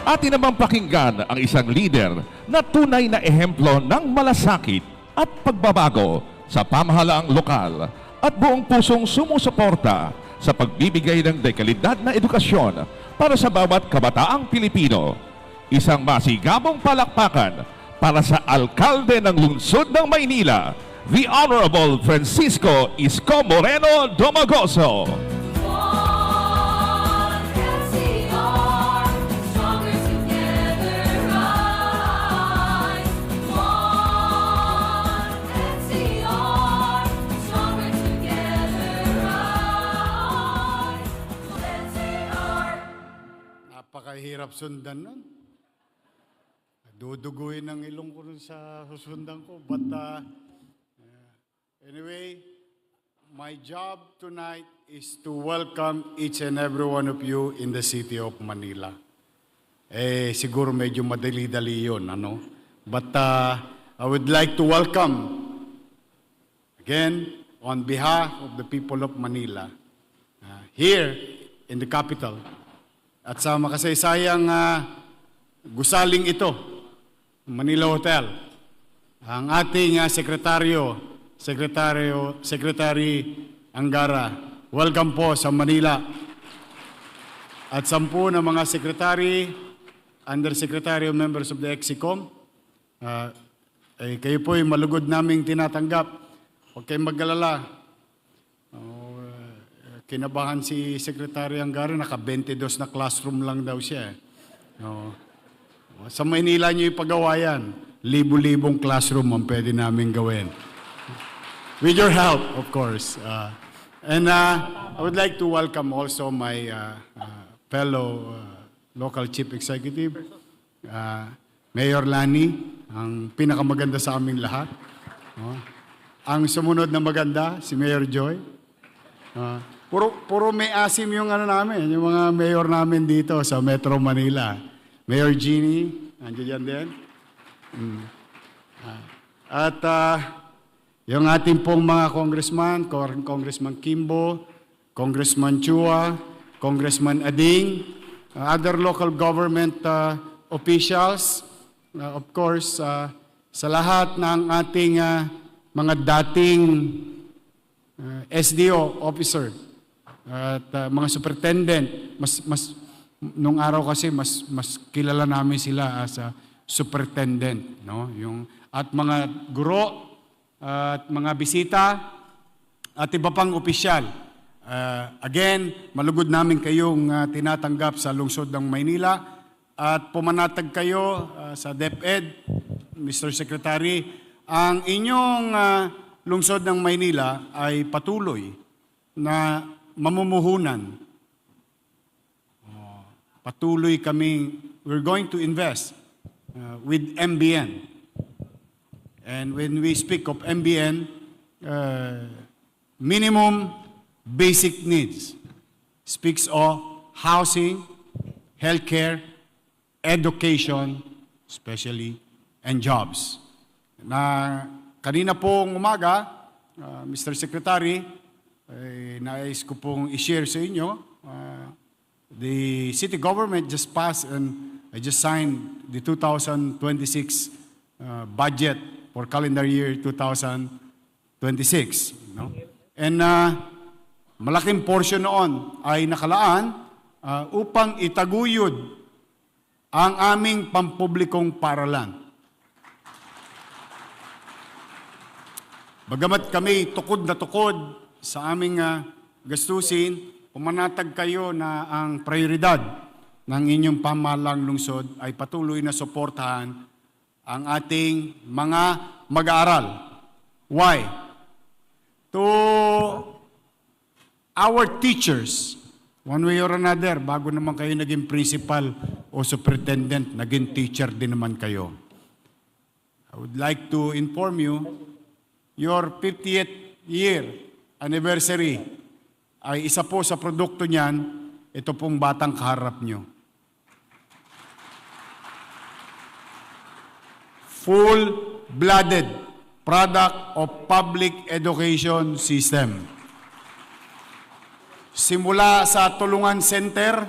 Atin namang pakinggan ang isang leader na tunay na ehemplo ng malasakit at pagbabago sa pamahalaang lokal at buong pusong sumusuporta sa pagbibigay ng dekalidad na edukasyon para sa bawat kabataang Pilipino. Isang masigabong palakpakan para sa alkalde ng lungsod ng Maynila, the Honorable Francisco Isko Moreno Domagoso. Napakahirap sundan nun. Duduguin ang ilong ko nun sa susundan ko. But uh, anyway, my job tonight is to welcome each and every one of you in the city of Manila. Eh, siguro medyo madali-dali yun, ano? But uh, I would like to welcome Again, on behalf of the people of Manila, uh, here in the capital, at sa makasaysayang uh, gusaling ito, Manila Hotel, ang ating uh, sekretaryo, sekretaryo, Secretary Angara, welcome po sa Manila. At sampu ng mga sekretary, undersecretary, members of the EXICOM, uh, eh, kayo po ay malugod naming tinatanggap. Huwag kayong mag-alala. Kinabahan si Secretary Angara, naka-22 na classroom lang daw siya. eh. Oh. Sa Maynila niyo ipagawa yan. Libo-libong classroom ang pwede namin gawin. With your help, of course. Uh, and uh, I would like to welcome also my uh, uh, fellow uh, local chief executive, uh, Mayor Lani, ang pinakamaganda sa aming lahat. Oh. Ang sumunod na maganda, si Mayor Joy. Uh, puro, puro may asim yung ano namin, yung mga mayor namin dito sa Metro Manila. Mayor Jeannie, nandiyan yan din. Mm. Ah, at ah, yung ating pong mga congressman, Congressman Kimbo, Congressman Chua, Congressman Ading, uh, other local government uh, officials, uh, of course, uh, sa lahat ng ating uh, mga dating uh, SDO officer at uh, mga superintendent, mas, mas, nung araw kasi mas, mas kilala namin sila as a superintendent. No? Yung, at mga guro, at mga bisita, at iba pang opisyal. Uh, again, malugod namin kayong uh, tinatanggap sa lungsod ng Maynila at pumanatag kayo uh, sa DepEd, Mr. Secretary, ang inyong uh, lungsod ng Maynila ay patuloy na mamumuhunan. Oh, patuloy kaming, we're going to invest uh, with MBN. And when we speak of MBN, uh, minimum basic needs speaks of housing, healthcare, education, especially, and jobs. Na kanina pong umaga, uh, Mr. Secretary, eh, nais ko pong i-share sa inyo, uh, the city government just passed and I just signed the 2026 uh, budget for calendar year 2026. No? And uh, malaking portion noon ay nakalaan uh, upang itaguyod ang aming pampublikong paralan. Bagamat kami tukod na tukod sa aming uh, gastusin, pumanatag kayo na ang prioridad ng inyong pamahalang lungsod ay patuloy na suportahan ang ating mga mag-aaral. Why? To our teachers, one way or another, bago naman kayo naging principal o superintendent, naging teacher din naman kayo. I would like to inform you, your 50th year anniversary ay isa po sa produkto niyan, ito pong batang kaharap nyo. Full-blooded product of public education system. Simula sa Tulungan Center,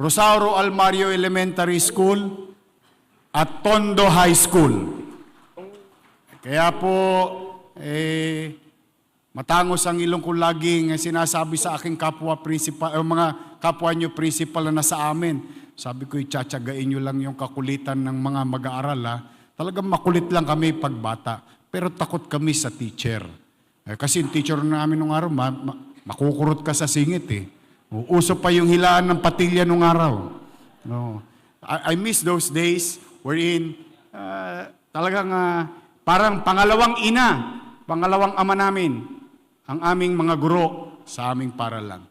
Rosauro Almario Elementary School, at Tondo High School. Kaya po, eh, matangos ang ilong ko laging sinasabi sa aking kapwa principal, o mga kapwa nyo principal na nasa amin. Sabi ko, itsatsagain nyo lang yung kakulitan ng mga mag-aaral. Ha? Talagang makulit lang kami pag bata. Pero takot kami sa teacher. Eh, kasi yung teacher namin nung araw, ma- ma- makukurot ka sa singit eh. Uso pa yung hilaan ng patilya nung araw. No. I, I miss those days wherein uh, talagang uh, parang pangalawang ina, pangalawang ama namin, ang aming mga guro sa aming paralan.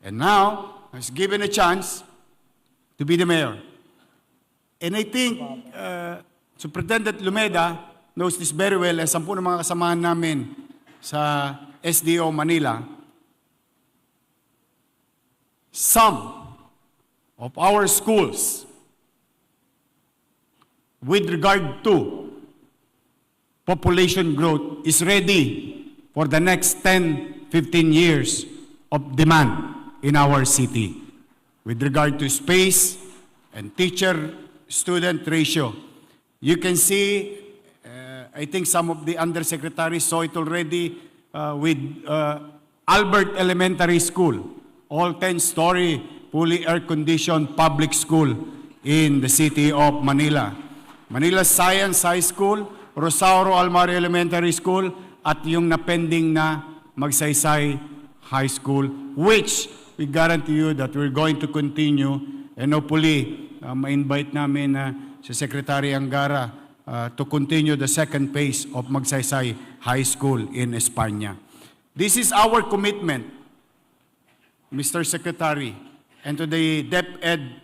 And now, I given a chance to be the mayor. And I think uh, Superintendent Lumeda knows this very well, as sampu ng mga kasamahan namin sa SDO Manila, some of our schools with regard to population growth is ready for the next 10, 15 years of demand in our city with regard to space and teacher-student ratio. You can see, uh, I think some of the undersecretaries saw it already uh, with uh, Albert Elementary School, all 10-story, fully air-conditioned public school in the city of Manila. Manila Science High School, Rosauro Almario Elementary School, at yung napending na Magsaysay High School, which we guarantee you that we're going to continue and hopefully uh, ma-invite namin uh, si Secretary Angara uh, to continue the second phase of Magsaysay High School in Espanya. This is our commitment, Mr. Secretary, and to the DepEd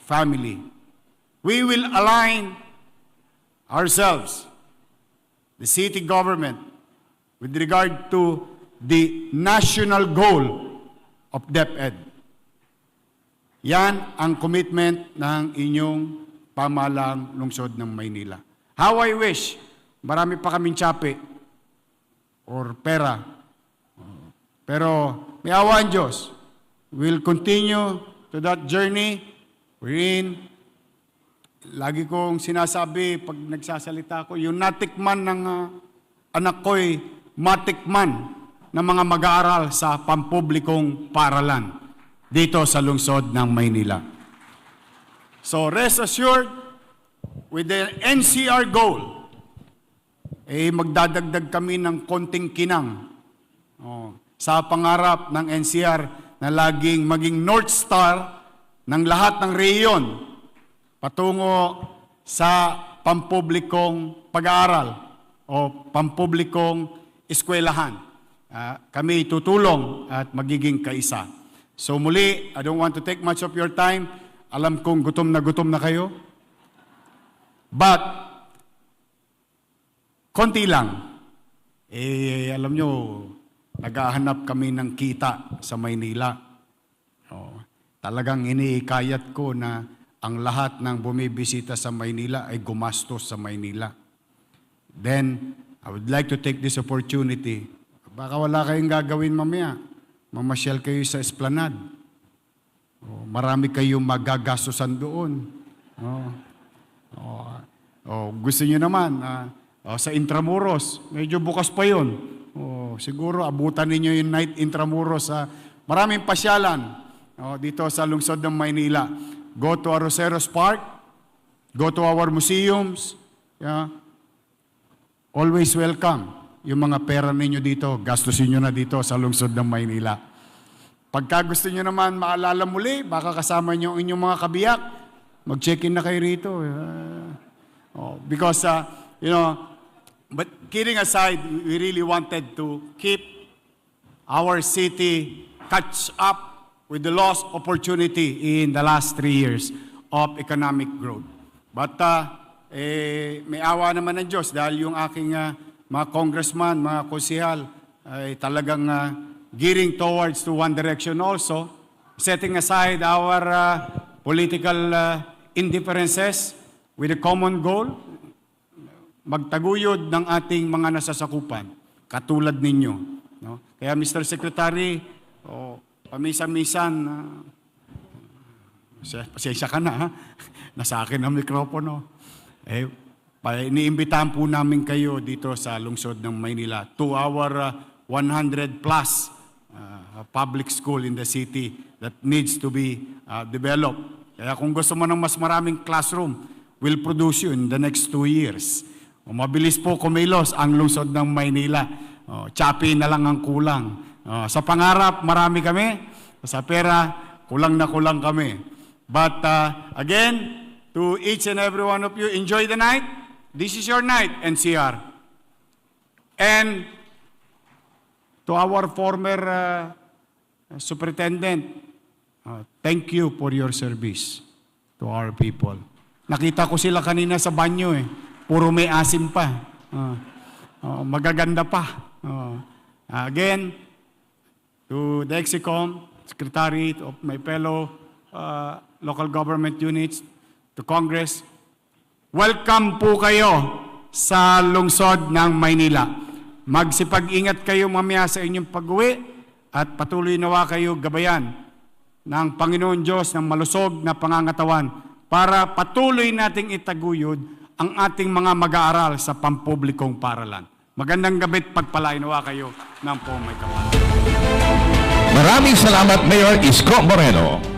family. We will align ourselves, the city government, with regard to the national goal of DepEd. Yan ang commitment ng inyong pamalang lungsod ng Maynila. How I wish, marami pa kaming tsape or pera. Pero may awa ang Diyos. We'll continue to that journey wherein lagi kong sinasabi pag nagsasalita ko, yung natikman ng ah, anak ko'y matikman ng mga mag-aaral sa pampublikong paralan dito sa lungsod ng Maynila. So rest assured, with the NCR goal, eh magdadagdag kami ng konting kinang oh, sa pangarap ng NCR na laging maging North Star ng lahat ng reyon patungo sa pampublikong pag-aaral o pampublikong eskwelahan. Ah, kami tutulong at magiging kaisa. So muli, I don't want to take much of your time. Alam kong gutom na gutom na kayo. But, konti lang. Eh, alam nyo, naghahanap kami ng kita sa Maynila. Oh, talagang iniikayat ko na ang lahat ng bumibisita sa Maynila ay gumastos sa Maynila. Then, I would like to take this opportunity. Baka wala kayong gagawin mamaya. Mamasyal kayo sa esplanade. Oh, marami kayong magagastosan doon. Oh. Oh, oh, gusto niyo naman, ah, oh, sa Intramuros, medyo bukas pa yun. Oh, siguro abutan ninyo yung night Intramuros sa maraming pasyalan oh, dito sa lungsod ng Maynila. Go to Arroceros Park, go to our museums, yeah. always welcome. Yung mga pera ninyo dito, gastusin nyo na dito sa lungsod ng Maynila. Pagka gusto nyo naman maalala muli, baka kasama nyo inyong mga kabiyak, mag-check-in na kayo rito. Ah, oh, because, uh, you know, but kidding aside, we really wanted to keep our city catch up with the lost opportunity in the last three years of economic growth. But uh, eh, may awa naman ng Diyos dahil yung aking uh, mga congressman, mga konsihal ay talagang uh, gearing towards to one direction also, setting aside our uh, political uh, indifferences with a common goal, magtaguyod ng ating mga nasasakupan, katulad ninyo. No? Kaya Mr. Secretary, oh, pamisa-misan, uh, Pasensya- Pasensya ka na, ha? Nasa akin ang mikropono. Eh, iniimbitahan po namin kayo dito sa lungsod ng Maynila to our uh, 100 plus uh, public school in the city that needs to be uh, developed. Kaya kung gusto mo ng mas maraming classroom, we'll produce you in the next two years. O, mabilis po kumilos ang lungsod ng Maynila. O, chapi na lang ang kulang. O, sa pangarap, marami kami. Sa pera, kulang na kulang kami. But uh, again, to each and every one of you, enjoy the night. This is your night, NCR. And to our former uh, superintendent, uh, thank you for your service to our people. Nakita ko sila kanina sa banyo eh. Puro may asim pa. Uh, uh, magaganda pa. Uh, again, to the EXICOM, Secretary of my fellow uh, local government units, to Congress, welcome po kayo sa lungsod ng Maynila. Magsipag-ingat kayo mamaya sa inyong pag-uwi at patuloy nawa kayo gabayan ng Panginoon Diyos ng malusog na pangangatawan para patuloy nating itaguyod ang ating mga mag-aaral sa pampublikong paralan. Magandang gabi't pagpalain nawa kayo ng po may kapal. Maraming salamat, Mayor Isko Moreno.